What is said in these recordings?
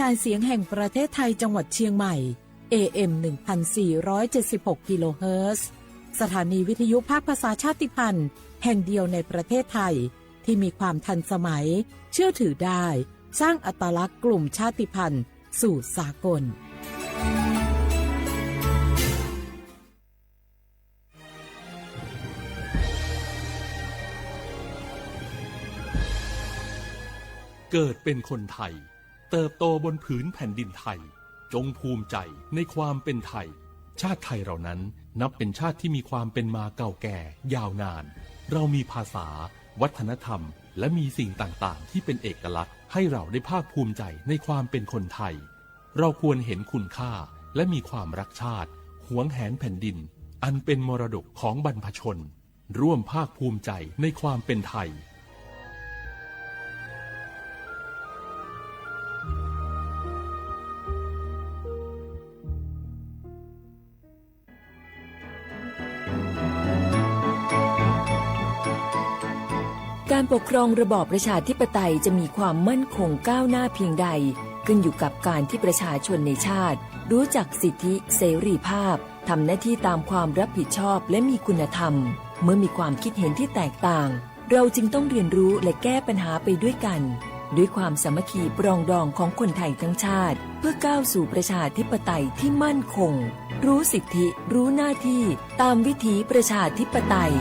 จายเสียงแห่งประเทศไทยจังหวัดเชียงใหม่ AM 1476 กิโลเฮิรตซ์ สถานีวิทยุภาคภาษาชาติพันธุ์ แห่งเดียวในประเทศไทย ที่มีความทันสมัย เชื่อถือได้ สร้างอัตลักษณ์กลุ่มชาติพันธุ์ สู่สากล เกิดเป็นคนไทย เติบโตบนผืนแผ่นดินไทย จงภูมิใจในความเป็นไทย ชาติไทยเรานั้นนับเป็นชาติที่มีความเป็นมาเก่าแก่ ยาวนาน เรามีภาษา วัฒนธรรม และมีสิ่งต่างๆ ที่เป็นเอกลักษณ์ ให้เราได้ภาคภูมิใจในความเป็นคนไทย เราควรเห็นคุณค่าและมีความรักชาติหวงแหนแผ่นดิน อันเป็นมรดกของบรรพชน ร่วมภาคภูมิใจในความเป็นไทย การปกครองระบอบประชาธิปไตยจะมีความมั่นคงก้าวหน้าเพียงใด ขึ้นอยู่กับการที่ประชาชนในชาติ รู้จักสิทธิเสรีภาพทำหน้าที่ตามความรับผิดชอบและมีคุณธรรม เมื่อมีความคิดเห็นที่แตกต่าง เราจึงต้องเรียนรู้และแก้ปัญหาไปด้วยกัน ด้วยความสามัคคีปรองดองของคนไทยทั้งชาติ เพื่อก้าวสู่ประชาธิปไตยที่มั่นคง รู้สิทธิ รู้หน้าที่ ตามวิถีประชาธิปไตย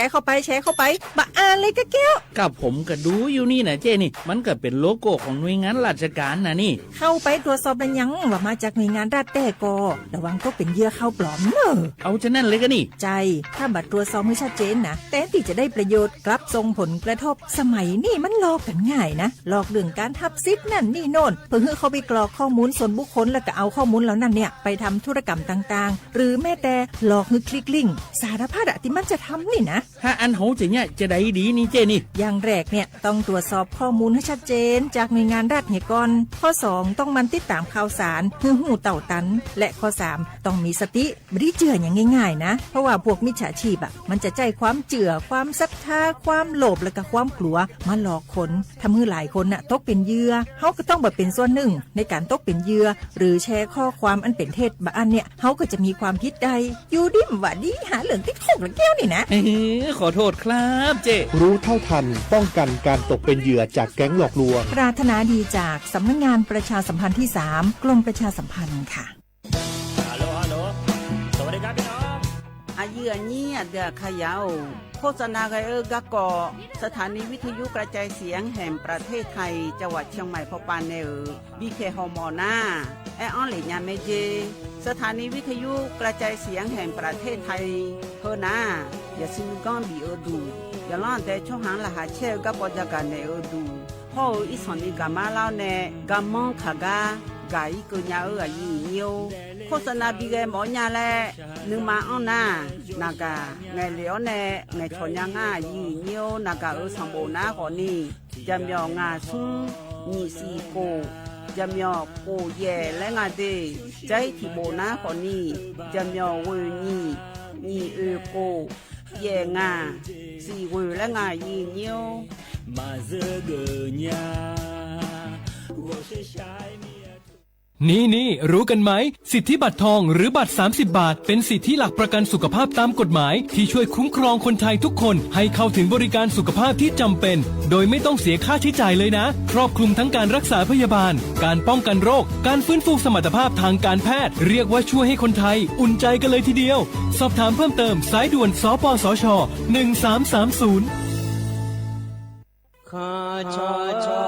อ้าวแชร์เข้าไปแชร์เข้าไปมาอ่านเลยกะแก้ว กับผมก็ดูอยู่นี่นะเจ้นี่ มันก็เป็นโลโก้ของหน่วยงานราชการนะนี่ เข้าไปตรวจสอบแล้วยังว่ามาจากหน่วยงานรัฐแต่กอระวังก็เป็นเหยื่อเข้าปลอมเนอะเอาจะนั่นเลยก็นี่ ใจ ถ้าบัตรตรวจสอบไม่ชัดเจนนะแต่ที่จะได้ประโยชน์กลับส่งผลกระทบสมัยนี่มันหลอกกันง่ายนะหลอกเรื่องการทับซิดนั่นนี่โน่นเพื่อให้เขาไปกรอกข้อมูลส่วนบุคคลแล้วก็เอาข้อมูลเหล่านั้นเนี่ยไปทำธุรกรรมต่างๆ หรือแม้แต่หลอกให้คลิกลิงก์สารพัดอะที่มันจะทำนี่นะถ้าอันเขาจะเนี่ยจะได้ดีนี่เจ้นี่ อย่างแรกเนี่ยต้องตรวจสอบข้อมูลให้ชัดเจน จากหน่วยงานรัฐเนี่ยก่อน ข้อ 2 ต้องมันติดตามข่าวสารเพื่อหูเต่าตัน และข้อ 3 ต้องมีสติไม่ได้เจืออย่างง่ายๆนะ เพราะว่าพวกมิจฉาชีพอะมันจะใจความเจือความศรัทธาความโลภและก็ความกลัวมาหลอกคนทำให้หลายคนน่ะตกเป็นเหยื่อเขาก็ต้องแบบเป็นส่วนหนึ่ง ในการตกเป็นเหยื่อหรือแชร์ข้อความอันเป็นเท็จบางอันเนี่ยเขาก็จะมีความผิดใดอยู่ดิมว่าดีหาเหลืองติดคุกแล้วแก้วนี่นะเอ้อขอโทษครับเจ้รู้เท่าทัน ป้องกันการตกเป็นเหยื่อจากแก๊งหลอกลวง ปรารถนาดีจากสำนักงานประชาสัมพันธ์ที่ 3 กรมประชาสัมพันธ์ค่ะ พื่อเนี่ยเดือขยาวโฆษณาไกเออร์กะกอสถานีวิทยุกระจายเสียงแห่งประเทศไทย จังหวัดเชียงใหม่พอปานเนอบีเคฮอมอนาแอออนเลญาเมเจ สถานีวิทยุกระจายเสียงแห่งประเทศไทยเฮนาอย่าซื้ก้อนบีเออดูอย่าล่อนแต่ช่องหางละหาเชลกะปอดกันเออดูพ่ออีสอนีกามาเล่าเนกามองขากากาอีกญาเอออายุเนีย โฆษณาบีแกหมอญาแลนึงมาอ้อนนานากาไงเหลียวแน่ไงชอนยางายีเนียวนากาเออสังโบนาขอนี่จำยองาซุงนี่สีโกจำยอโปเย่และงาเดใจที่โบนาขอนี่จำยอเวนี่นี่เออโกเย่งาสีเวและงายีเนียวมาเจอเกญา我是ชายเมีย นี่นี่รู้กันไหม สิทธิบัตรทองหรือบัตร 30 บาท เป็นสิทธิหลักประกันสุขภาพตามกฎหมาย ที่ช่วยคุ้มครองคนไทยทุกคนให้เข้าถึงบริการสุขภาพที่จำเป็น โดยไม่ต้องเสียค่าใช้จ่ายเลยนะ ครอบคลุมทั้งการรักษาพยาบาล การป้องกันโรค การฟื้นฟูสมรรถภาพทางการแพทย์ เรียกว่าช่วยให้คนไทย อุ่นใจกันเลยทีเดียว สอบถามเพิ่มเติมสายด่วนสปสช 1330ขอชอชอ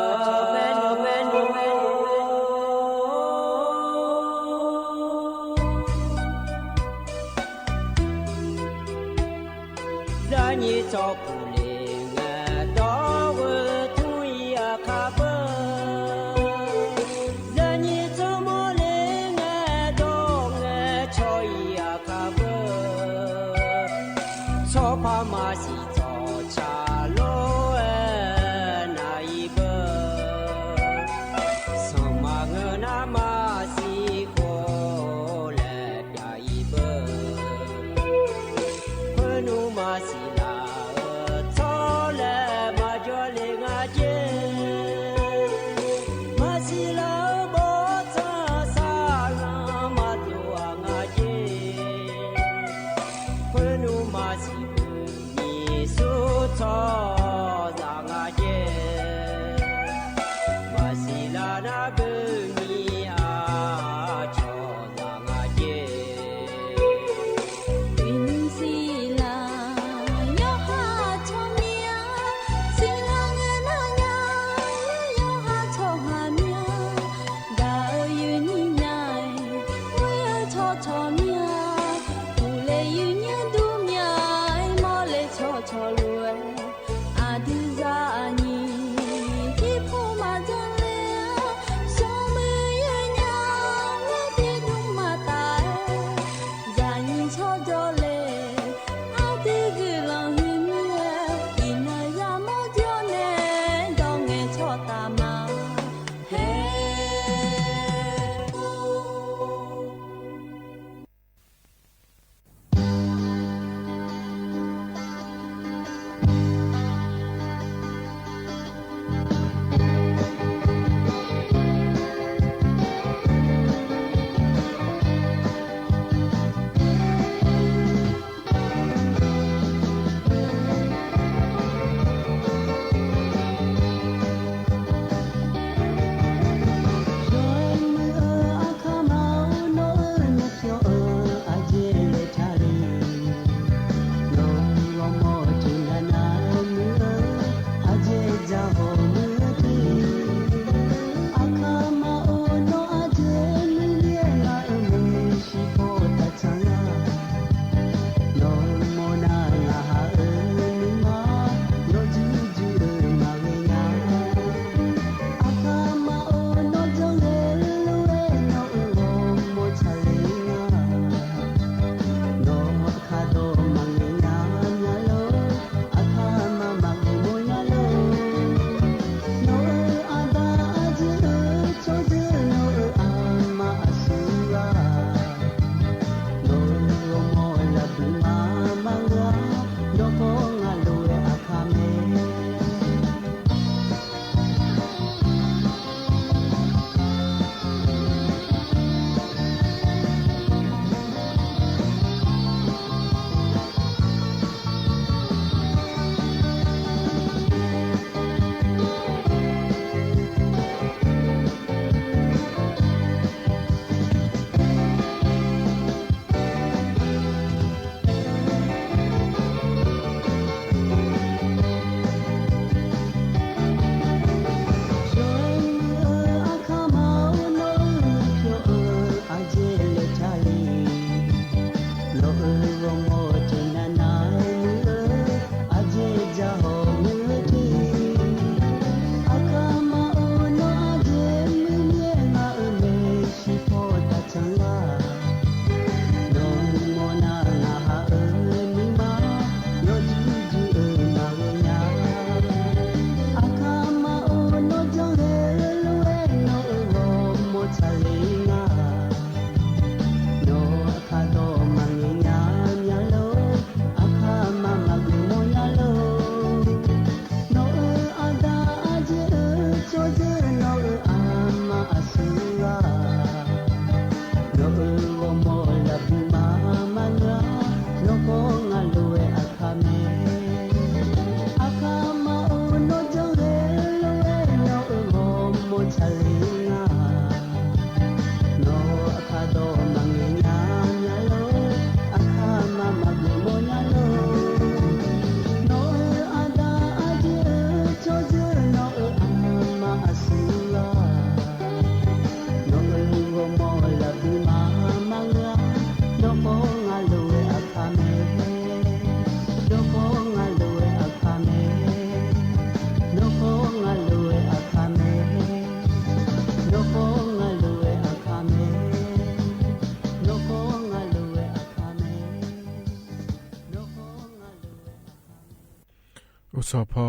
สพอ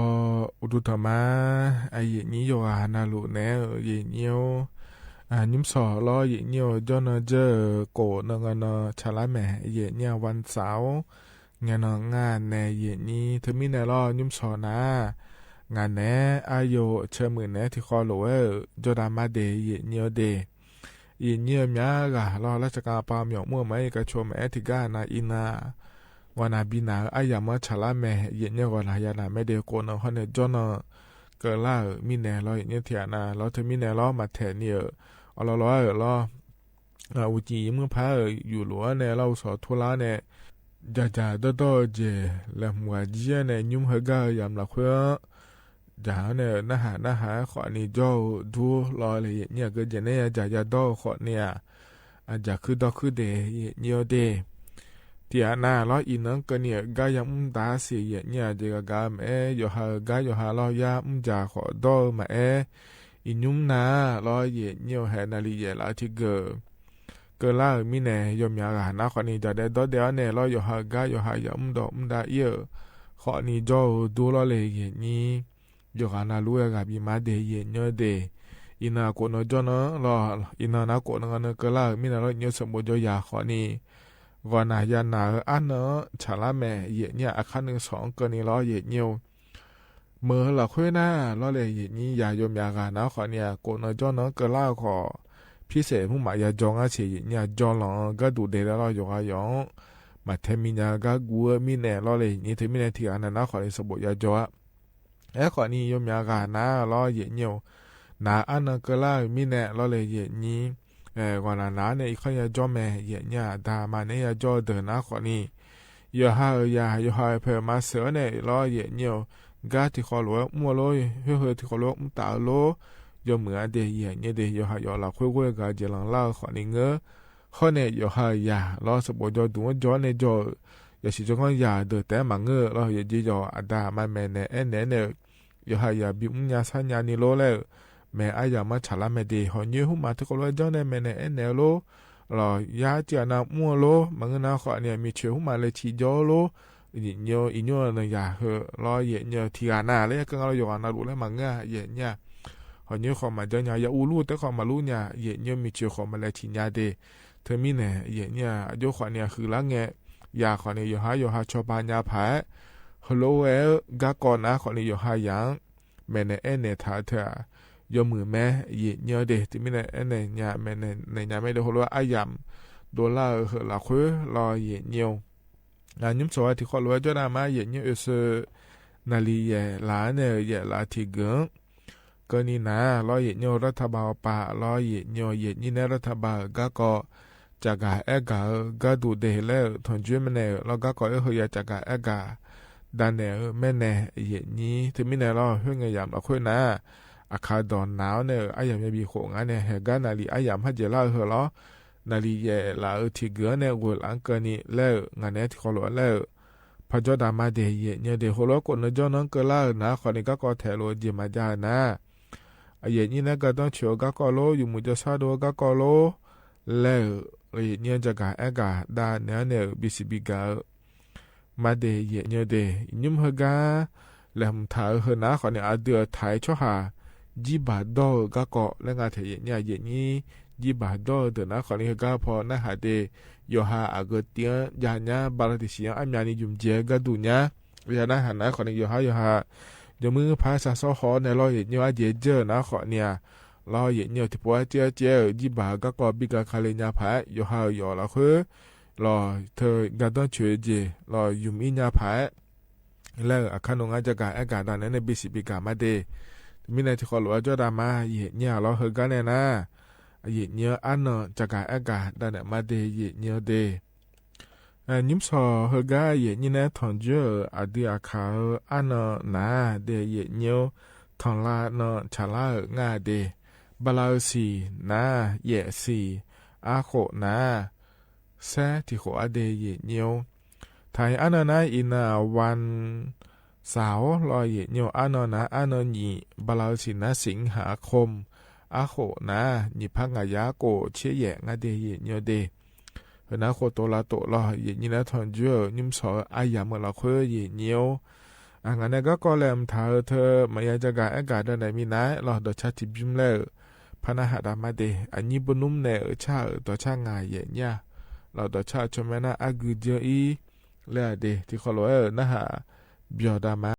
อุดุธรรมาไอเยนี้โยอานาลุแนเยเนียวอ่านิมสอล้อเยเนียวจอนเจอโกนงนชาลาแม่เยเนี่ยวันเสาร์งานงานในเยนี้เธอมีในล้อนิมสอนะ งานแนอายุเชมือแนที่คอโลเอจดามาเดเยเนียวเดเยเนียมีกะล้อราชการปามหยอกมั่วไหมกะชมแอติกานาอินา วานาบินาอายามาฉลาแม่เย็นเนี่ยวลายานาไม่เดียวโกนเขาเนี่ยจอนเกล่ามีแน่ลอยเนี่ยเถียนาเราเธอมีแน่ล้อมาแทนเนี่ยเอาล้อล้อเออล้ออาอุจีเมื่อพาอยู่หลัวเนี่ยเราสอทุลาเนี่ยจาจาดดเจและหัวเจียเนี่ยยุ่มเฮกายามละเพื่อจาเนี่ยนะหานะหาขอนี่เจ้าดูลอยเลยเนี่ยก็จะเนี่ยจายาดอขอเนี่ยอาจจะคือดอคือเดเนี่ยเด tiya na lo i nang ka ni ga ya m da si ye nya je ga ga me yo ha ga yo ha lo ya m ja kho do ma e i nyum na lo ye nyo ha na li ye la ti ge ge la mi ne yo mya ga na kho ni da de do de ne lo yo ha ga yo ha ya m do m da ye kho ni jo du lo le ye ni yo ga na lu ya ga bi ma de ye nyo de ina ko no jo no lo ina na ko na na ge la mi na lo nyo sa mo jo ya kho ni วานายานาอันเนอชาลาแม่เยเนี่ยอาคารหนึ่งสองเก็นี่ล้อเยเนียวเมื่อเราคุยหน้าล้อเลยเยนี้ยายมยากานะขอเนี่ยโกนจ้อเนาะก็ล่าขอพิเศษผู้หมายาจองอาเฉียเนี่ยจองหลงก็ดูเดแล้วราอยู่อายองมาเทมิญาก็กัวมีแน่ล้อเลยนี่เทมิแน่ที่อันนั้นะขอในสบุยาจอเอ้ขอนี่ยมยากานะล้อเยเนียวนาอันเนั้นก็ล่ามีแน่ล้อเลยเยนี้ e gwana na ne ikho ya jo me ye nya da ma ne ya jo de na kho ni yo ha ya yo ha pe ma se ne lo ye nyo ga ti kho lo mo lo he he ti kho lo m ta lo yo mu a de ye nye de yo ha yo la khwe khwe ga je lang la kho ni nge kho ne yo ha ya lo so bo jo du jo ne jo ya si jo kon ya de te ma nge lo ye ji jo ada ma me ne ne ne yo ha ya bi m nya sa nya ni lo le me aya ma chala me de ho nye hu ma to ko lo jone me ne ene lo lo ya ti ana mu lo mangna kho ani mi che hu ma le chi jo lo inyo inyo na ya ho lo ye nyo ti ana le ka lo yo ana lu le manga ye nya ho nye kho ma jo nya ya u lu te kho ma lu nya ye nyo mi che kho ma le chi nya de te mi ne ye nya jo kho nya khu la nge ya kho ne yo ha yo ha cho ba nya pha hello e ga ko na kho ne yo ha yang me ne ene tha tha ยมือแม่ยเนื้อเด yo mu me ye ในใ de ti mine ene nya me ne ne nya me de holo ayam do la la khu la ye nyo la nyum so ti khol wa jona ma ye nyo es na li ye la ne ye la ti ge กงก็นี่นะร้อยเยนรัฐบาลป่ารอยเยนเยี่ยนี่เนี่ยรัฐบาลก็ก็จักาเอกาก็ดูเดแล้วถอนจุ้ยมัเนี่ยแล้วก็ก็เอออยากจากาเอกาดันเนี่ยแม่เนี่ยเยนี่ที่ไม่เนี่ยเราเพื่อนยามเราคุยนะ นรัฐบาลก็ก็จากาเอกาก็ดูเดเลทนจุมเนแล้วก็ก็เอเฮียจากาเอกาดันเนแม่เนยีนี้ถึงมิเนรอเฮืองยามละคุนะအခါတော်နောင်းနဲ့အယံမြပြီခုငါနဲ့ဟကနာလီအယံဟကြလာဟလောနာလီရဲ့လာအတီဂနဲ့ဝလန်ကနီလဲငါနဲ့ခလောလဲဖကြဒမဒေရဲ့ညတဲ့ဟလောကိုနကြောနကလာနာခနိကကောထဲလိုဒီမကြနာအရဲ့ညနေကတော့ချောကကောလိုယူမှုကြဆာတော့ကကောလိုလဲရဲ့ညကြကအကဒါနဲနဲ့ဘီစီဘီကမဒေရဲ့ညတဲ့ညမဟကလမ်သာဟနာခနိအဒွထိုင်ချောဟာ จีบาดอก็เกาะและงาเทียเนี่ยเย็นนี้จีบาดอเดนะขอนี้ก็พอนะหาเดยอฮาอากเตียยาญาบาลติเสียอันยานิยุมเจก็ดูเนี่ยยานะหานะขอนี้ยอฮายอฮายมือพาสาซอหอในรอยเย็นเนี่ยเจเจอนะขอเนี่ยรอยเย็นเนี่ยที่ปัวเจเจจีบาก็ก็บิกาคาเลญาพายยอฮายอละคือรอเธอกาต้องช่วยเจรอยุมอิญาพายแล้วอาคารนงอาจจะกาอากาศตอนนั้นในบิสิบิกามาเด มินที่ขอลวจอดามาเยเนี่ยเราเฮกันเนี่ยนะเยเนี่ยอันเนจากการอากาศดันมาเดเยเนี่ยเดอนิมสอเฮกาเยเนี่ยนะทอนเจออดีอาคาอันเนนาเดเยเนี่ยทอนลาเนชาลางาเดบาลาสีนาเยสีอาโคนาแซที่โคอเดเยเนี่ยไทยอันนั้นอินาวัน สาวลอยโยอยนอนะอานอนีบาลาสินาสิงหาคมอาโขนะนิพังายาโกเชยแยงาเดเยโยเดเฮนาโคโตลาโตลอยเยินะทอนจื้อนิมสออายามละเคยเนียวอังนั้นก็กอแลมทาเธอมายาจกาอากาดในมีนะลอดชาติบิมเลพนาหาดามาเดอันนี้บนุมเนอชาตัวชางายเยเนี่ยเราตัวชาชมนาอากูเดียอีเลเดที่เขาเลอานะฮะ Biodamar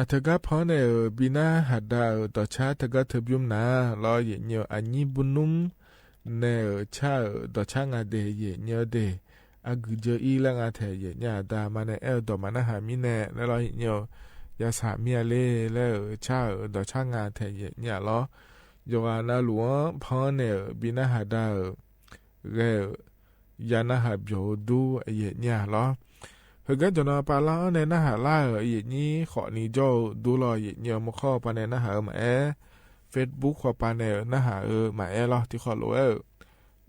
အထကဖောနေဘီနာဟဒါတချာတကထပြုံနာလောယညောအညိဘနုံနေချာတချာငါဒေယညောဒေအဂဂျီလငါထဲယညာတာမနဲ့အဲ့တော်မနဟာမိနဲ့လောယညောယသမြလေလေချာတချာငါထဲယညာလောယောဂနာလူဝဖောနေဘီနာဟဒါရေယနာဟဘျောဒူအယညာလော ဟကကျွန်တော်ပါလာနဲ့နဟာလာရဲ့ညီခေါနီဂျိုဒူလာရဲ့ညမခေါပနဲ့နဟာမအဲ Facebook ခေါပနဲ့နဟာအမအဲလားတိခေါလို့အဲ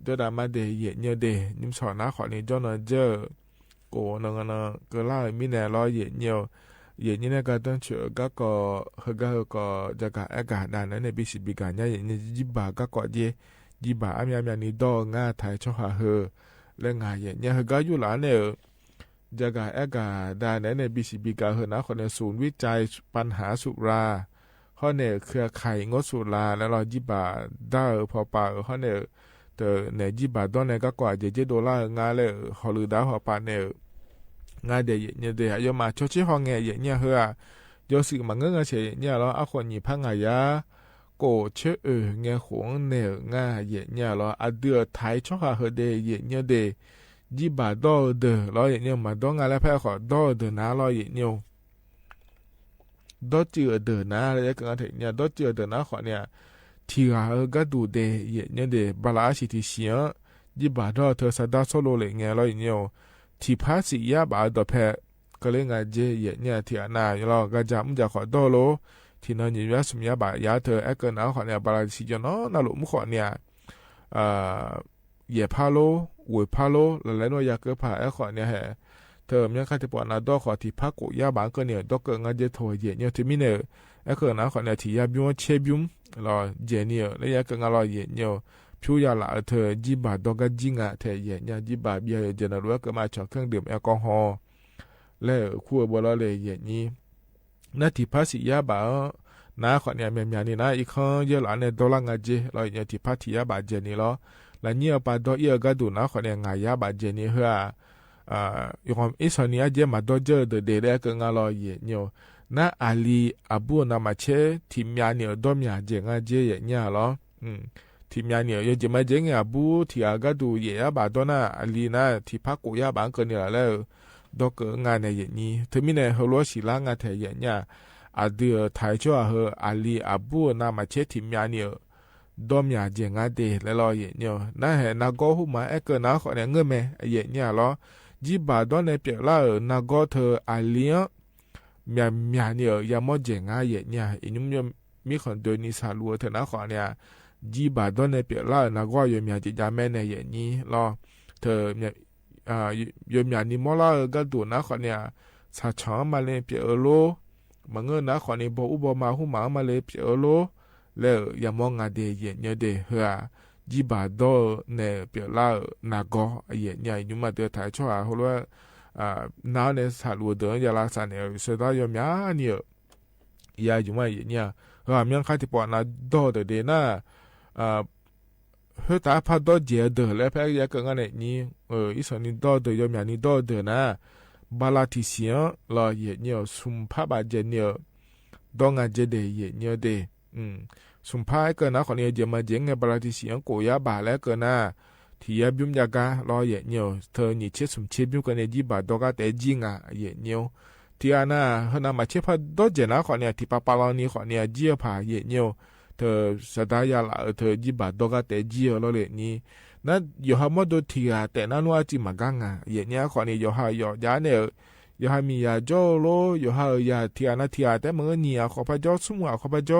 ဒဒမဒေရဲ့ညဒေညမစောနာခေါနီဂျိုနော်ဂျေကိုနငနာကလာမီနယ်လာရဲ့ညရဲ့ညနေကတန်းချကကဟကကဂျကအကဒါနနဲ့ဘီစီဘီကညာရဲ့ညဂျီဘာကကောဂျေဂျီဘာအမြအမြနေတော့ငါထိုင်ချောဟာဟလဲငါရဲ့ညဟကယူလာနဲ့ จะกาแอกาดาแนในบีซีบีกาเฮนะคนในศูนย์วิจัยปัญหาสุราข้อเนี่ยเครือข่ายงดสุราแล้วเราจิบาได้พอปาข้อเนี่ยเตอในจิบาตอนในก็กว่าเจเจโดลางาเลยฮอลือดาพอปาเนี่ยงาเดียเนี่ยเดียยมาชชิฮองเงยเนี่ยเฮอยอสิมาเงงเฉยเนี่ยเราอาคนนี่พังายาโกเชเอเงหงเนี่ยงาเยเนี่ยเราอเดือไทยชอหาเฮเดเยเนี่ยเดีย 鸡巴到的老爷娘嘛，到俺来拍好到的拿老爷娘，到这的拿来跟俺听呢，到这的拿好呢，提啊个都的爷娘的巴拉是的行，鸡巴到他啥打错路了，俺老爷娘，提怕是也把到拍，个嘞俺这爷娘提啊那，老个家么家好到喽，提那你原什么也把丫头哎个拿好呢，巴拉是叫喏，那路么好呢，呃，也怕喽。 วยพาโลและละนอยาเกิดผ่าแอขอเนี่ยแฮเธอมยังคาติปอนาดอขอที่พักกุยาบานก็เนี่ยดอกเกิงาเจโทเยเนี่ยที่มีเนี่ยแอเกินะขอเนี่ยที่ยาบิวเชบิวรอเจเนี่ยและยาเกิงาลอเยเนี่ยพิวยาละเธอจีบาดอกจิงะเธอเยเนี่ยจีบาเบียเจนะรู้ก็มาชอเครื่องดื่มแอลกอฮอล์และคั่วบ่ละเลยเยนี้นาที่ภาษียาบาน้าขอเนี่ยเมียนี่นะอีกครั้งเยอะหลานเนี่ยดอลลาร์เจเราเนี่ยที่พัทยาบาเจนี่รอ la ni pa do ye ga du na khone nga ya ba je ni ha a yom isonia je ma do je de de le ka nga lo ye nyo na ali abu na ma che ti mya ni do mya je nga je ye nya lo hm ti mya ni ye je ma je nga abu ti a ga du ye ya ba do na ali na ti pa ko ya ba ka ni la le do ka nga ne ye ni te mi ne ho lo shi la nga te ye nya a de tai cho ha ali abu na ma che ti mya ni ဒေါ်မြာကျင်ငါတေလဲလောရဲ့ညောနာဟဲနာကောဟုမအကနာခေါ်နေငှမဲအရဲ့ညလောဂျီဘာဒေါ်နေပြလာနာကောထအလီယံမြာမြာညောရမောကျင်ငါရဲ့ညအင်းညမိခွန်ဒိုနီဆာလူထနာခေါ်နေဂျီဘာဒေါ်နေပြလာနာကောရမြာကြမဲနေရဲ့ညီလောထမြာအာရမြာနီမောလာကတူနာခေါ်နေစာချောင်းမလဲပြလို့မငှနာခေါ်နေဘောဥဘောမာဟုမာမလဲပြလို့ လေယမောငါဒေရဲ့ညတဲ့ဟာជីဘာဒေါ်နေပြလာနာဂောရဲ့ညညမတဲ့ထားချောဟိုလိုအာနာနေဆာလူဒေါ်ရလာစနေစေတာရမြာနီယာဂျမရဲ့ညဟာမြန်ခတိပေါ်နာဒေါ်တဲ့နာအာဟေတာဖတ်တော့ဂျေဒလဲဖဲရကငါနဲ့ညီအစ်စနီတော့တဲ့ရမြာနီတော့တဲ့နာဘာလာတီစီယန်လာရဲ့ညဆုံဖပါဂျေနီဒေါငါဂျေဒေရဲ့ညတဲ့ อืมสุมพายเกินนะขอเนี่ยเจมาเจงไงปราติเสียงโกยาบาแล้วเกินนะทียาบิมยากาลอเยเนียวเธอนี่เชสุมเชบิมกันเนจีบาดอกาแต่จิงอ่ะเยเนียวทีอานาเฮนามาเชพาดอเจนะขอเนี่ยทีปาปาลอนี่ขอเนี่ยเจียพาเยเนียวเธอสดายาละเธอจีบาดอกาแต่เจียลอเลนี่นั่นยอฮามอดทีอาแต่นั่นว่าจิมากังอ่ะเยเนียขอเนี่ยยอฮายอยาเนี่ยยอฮามียาโจโลยอฮายาทีอานาทีอาแต่เมื่อเนียขอพระเจ้าสมัวขอพระเจ้า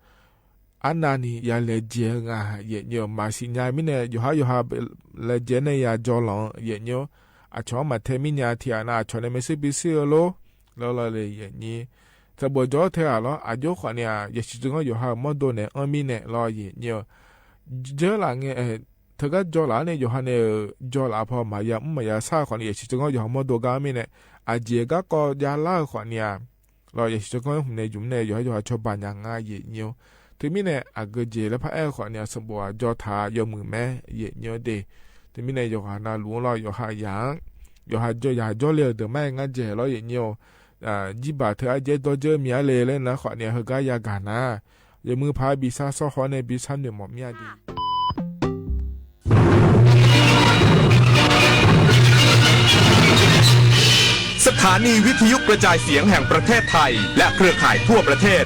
นยฮาโยฮาเลเจเนยาจอลองเยเนียวอาชอมาเทมิญาที่อานาชอเนเมซิบิซิโลแล้วเราเลยอย่างนี้แต่บ่จอเธออะแล้วอายุขวาเนี่ยอย่าชิจงก็อยู่หามอโดเนี่ยอมีเนี่ยรออย่างเงี้ยเจอหลัง เนี่ยเออเธอก็จอหลังเนี่ยอยู่หาเนี่ยจอหลังพอมาอย่าไม่อย่าซาขวาเนี่ยอย่าชิจงก็อยู่หามอโดกามีเนอากเจอยู่ให้อยู่หาชอบบ้านอย่างง่ายอย่างเงี้ยถึงมีเนอากเจแล้วพระเอขวาเนี่ยสมบัติจอทายอมือแม่อย่างเยเดถึงมีเนี่ยอหานาหลวงเราอยู่หาย่างยู่หาจอยาจอเลยเดแม่งั้นเจเราอยเงี้ยอ่าจิบาเธออาเจตัวเจอเมียเลยเลยนะขอเนี่ยเฮกายากานะย่ามือพาบีซาซอฮอในบีซันเดหมอมยาดีสถานีวิทยุกระจายเสียงแห่งประเทศไทย และเครือข่ายทั่วประเทศ